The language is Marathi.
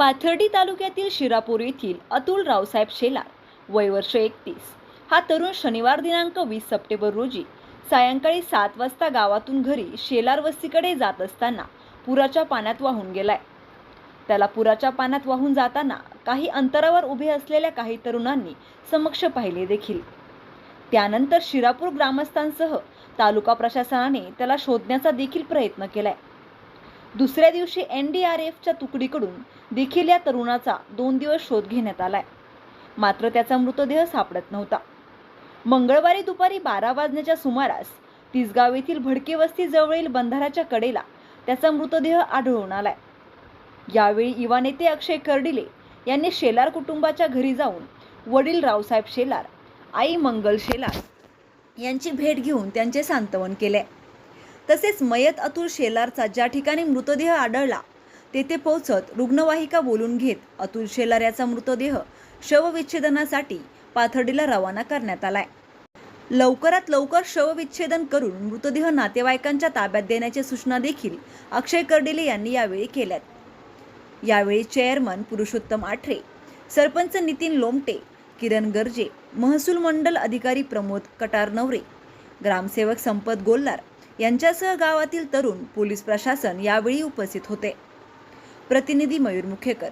पाथर्डी तालुक्यातील शिरापूर येथील अतुल रावसाहेब शेलार वय वर्ष एकतीस. हा तरुण शनिवार दिनांक वीस सप्टेंबर रोजी सायंकाळी सात वाजता गावातून घरी शेलार वस्तीकडे जात असताना पुराच्या पाण्यात वाहून गेलाय. त्याला पुराच्या पाण्यात वाहून जाताना काही अंतरावर उभे असलेल्या काही तरुणांनी समक्ष पाहिले देखील. त्यानंतर शिरापूर ग्रामस्थांसह तालुका प्रशासनाने त्याला शोधण्याचा देखील प्रयत्न केलाय. दुसऱ्या दिवशी एन डी आर एफच्या तुकडीकडून देखील या तरुणाचा दोन दिवस शोध घेण्यात आलाय. मात्र त्याचा मृतदेह सापडत नव्हता. मंगळवारी दुपारी बारा वाजण्याच्या सुमारास तिसगाव येथील भडके वस्ती जवळील बंधाराच्या कडेला त्याचा मृतदेह आढळून आलाय. यावेळी युवा नेते अक्षय कर्डिले यांनी शेलार कुटुंबाच्या घरी जाऊन वडील रावसाहेब शेलार आई मंगल शेलार यांची भेट घेऊन त्यांचे सांत्वन केले तसेच मयत अतुल शेलारचा ज्या ठिकाणी मृतदेह आढळला तेथे पोहोचत रुग्णवाहिका बोलून घेत अतुल शेलार याचा मृतदेह शवविच्छेदनासाठी पाथर्डीला रवाना करण्यात आलाय. लवकरात लवकर शवविच्छेदन करून मृतदेह नातेवाईकांच्या ताब्यात देण्याच्या सूचना देखील अक्षय कर्डिले यांनी यावेळी केल्यात. यावेळी चेअरमन पुरुषोत्तम आठरे सरपंच नितीन लोमटे किरण गर्जे महसूल मंडल अधिकारी प्रमोद कटारनवरे ग्रामसेवक संपत गोल्लार यांच्यासह गावातील तरुण पोलीस प्रशासन यावेळी उपस्थित होते. प्रतिनिधी मयूर मुखेकर.